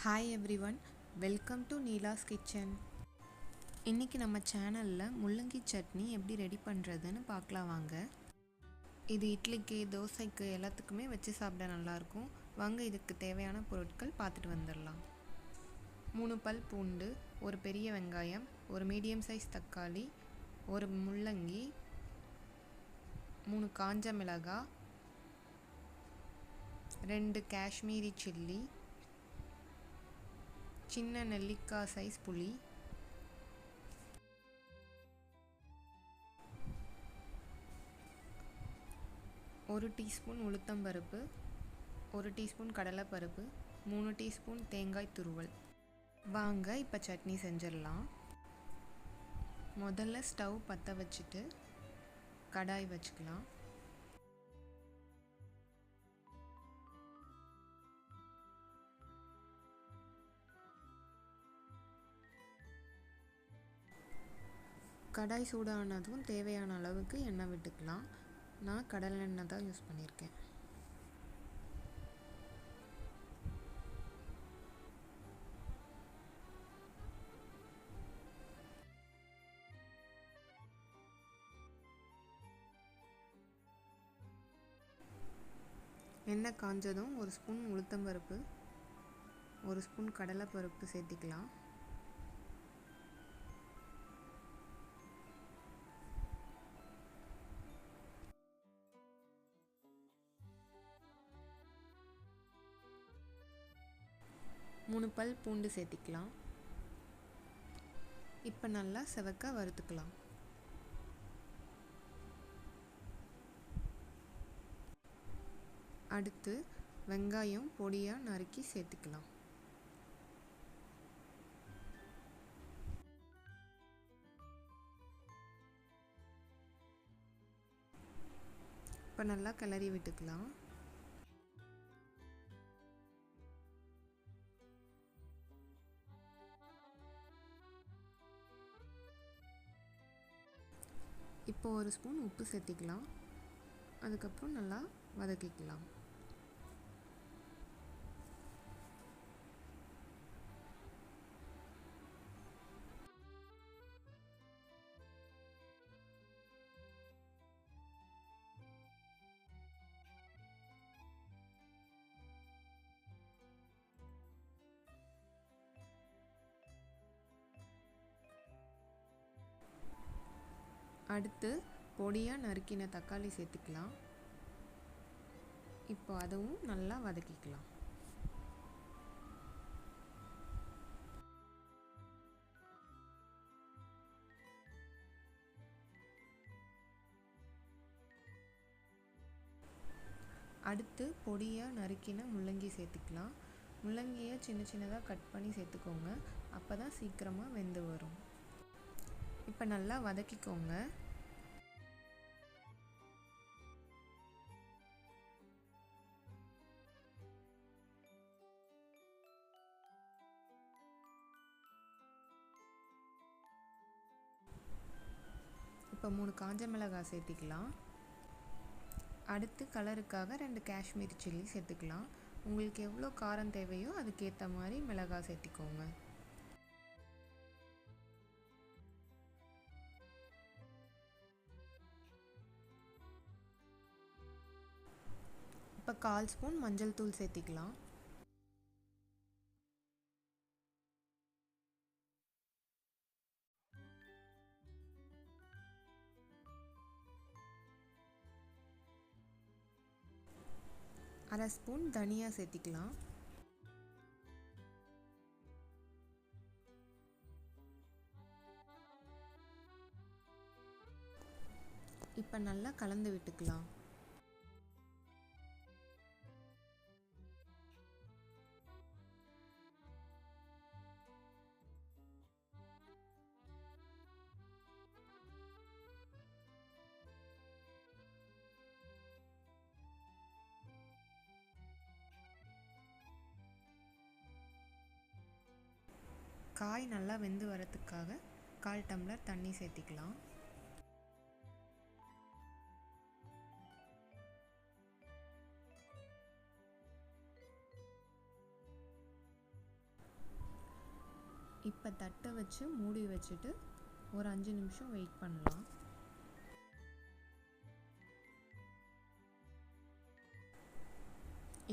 Hi every one welcome to Neela's kitchen இன்றைக்கி நம்ம சேனலில் முள்ளங்கி சட்னி எப்படி ரெடி பண்ணுறதுன்னு பார்க்கலாம் வாங்க. இது இட்லிக்கு தோசைக்கு எல்லாத்துக்குமே வச்சு சாப்பிட நல்லாயிருக்கும். வாங்க இதுக்கு தேவையான பொருட்கள் பார்த்துட்டு வந்துடலாம். மூணு பல் பூண்டு ஒரு பெரிய வெங்காயம் ஒரு மீடியம் சைஸ் தக்காளி ஒரு முள்ளங்கி மூணு காஞ்ச மிளகாய் ரெண்டு காஷ்மீரி சில்லி சின்ன நெல்லிக்காய் சைஸ் புளி ஒரு டீஸ்பூன் உளுத்தம்பருப்பு ஒரு டீஸ்பூன் கடலைப்பருப்பு மூணு டீஸ்பூன் தேங்காய் துருவல். வாங்க இப்போ சட்னி செஞ்சிடலாம். முதல்ல ஸ்டவ் பற்ற வச்சுட்டு கடாய் வச்சுக்கலாம். கடாய் சூடானதும் தேவையான அளவுக்கு எண்ணெய் விட்டுக்கலாம். நான் கடலை எண்ணெய் தான் யூஸ் பண்ணியிருக்கேன். எண்ணெய் காஞ்சதும் ஒரு ஸ்பூன் உளுத்தம்பருப்பு ஒரு ஸ்பூன் கடலைப்பருப்பு சேர்த்திக்கலாம். மூணு பல் பூண்டு சேர்த்திக்கலாம். இப்போ நல்லா செவக்க வறுத்துக்கலாம். அடுத்து வெங்காயம் பொடியாக நறுக்கி சேர்த்துக்கலாம். இப்போ நல்லா கிளறி விட்டுக்கலாம். இப்போ ஒரு ஸ்பூன் உப்பு சேர்த்திக்கலாம். அதுக்கப்புறம் நல்லா வதக்கிக்கலாம். அடுத்து பொடியாக நறுக்கின தக்காளி சேர்த்துக்கலாம். இப்போ அதுவும் நல்லா வதக்கிக்கலாம். அடுத்து பொடியாக நறுக்கின முள்ளங்கி சேர்த்துக்கலாம். முள்ளங்கியை சின்ன சின்னதாக கட் பண்ணி சேர்த்துக்கோங்க. அப்போ தான் சீக்கிரமாக வெந்து வரும். இப்போ நல்லா வதக்கிக்கோங்க. இப்போ மூணு காஞ்ச மிளகாய் சேர்த்திக்கலாம். அடுத்து கலருக்காக ரெண்டு காஷ்மீர் சில்லி சேர்த்துக்கலாம். உங்களுக்கு எவ்வளோ காரம் தேவையோ அதுக்கேற்ற மாதிரி மிளகாய் சேர்த்திக்கோங்க. இப்போ கால் ஸ்பூன் மஞ்சள் தூள் சேர்த்திக்கலாம். அரை ஸ்பூன் தனியா சேர்த்திக்கலாம். இப்போ நல்லா கலந்து விட்டுக்கலாம். காய் நல்லா வெந்து வரத்துக்காக கால் டம்ளர் தண்ணி சேர்த்திக்கலாம். இப்போ தட்டை வச்சு மூடி வச்சுட்டு ஒரு அஞ்சு நிமிஷம் வெயிட் பண்ணலாம்.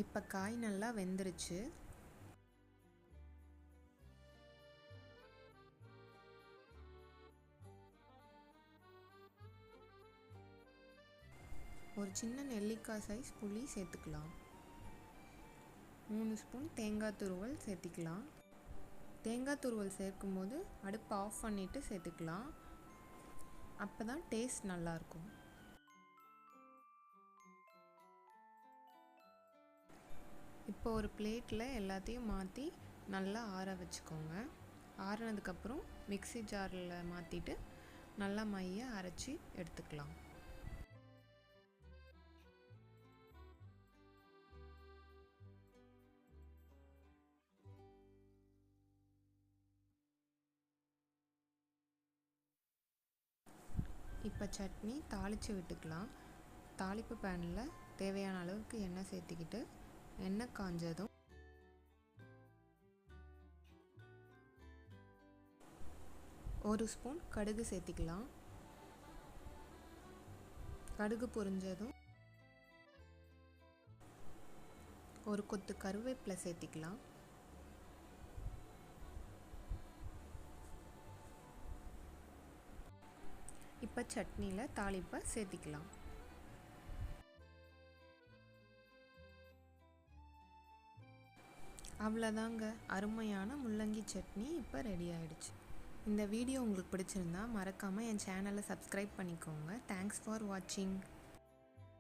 இப்போ காய் நல்லா வெந்துருச்சு. ஒரு சின்ன நெல்லிக்காய் சைஸ் புளி சேர்த்துக்கலாம். மூணு ஸ்பூன் தேங்காய் துருவல் சேர்த்திக்கலாம். தேங்காய் துருவல் சேர்க்கும்போது அடுப்பு ஆஃப் பண்ணிவிட்டு சேர்த்துக்கலாம். அப்போ தான் டேஸ்ட் நல்லாயிருக்கும். இப்போ ஒரு பிளேட்டில் எல்லாத்தையும் மாற்றி நல்லா ஆற வச்சுக்கோங்க. ஆறினதுக்கப்புறம் மிக்சி ஜாரில் மாற்றிட்டு நல்லா மைய அரைச்சி எடுத்துக்கலாம். இப்போ சட்னி தாளித்து விட்டுக்கலாம். தாளிப்பு பேனில் தேவையான அளவுக்கு எண்ணெய் சேர்த்துக்கிட்டு எண்ணெய் காஞ்சதும் ஒரு ஸ்பூன் கடுகு சேர்த்திக்கலாம். கடுகு பொரிஞ்சதும் ஒரு கொத்து கருவேப்பிலை சேர்த்திக்கலாம். இப்போ சட்னியில் தாளிப்பை சேர்த்திக்கலாம். அவ்வளோதாங்க அருமையான முள்ளங்கி சட்னி இப்போ ரெடி ஆயிடுச்சு. இந்த வீடியோ உங்களுக்கு பிடிச்சிருந்தா மறக்காமல் என் சேனலை சப்ஸ்கிரைப் பண்ணிக்கோங்க. தேங்க்ஸ் ஃபார் வாட்சிங்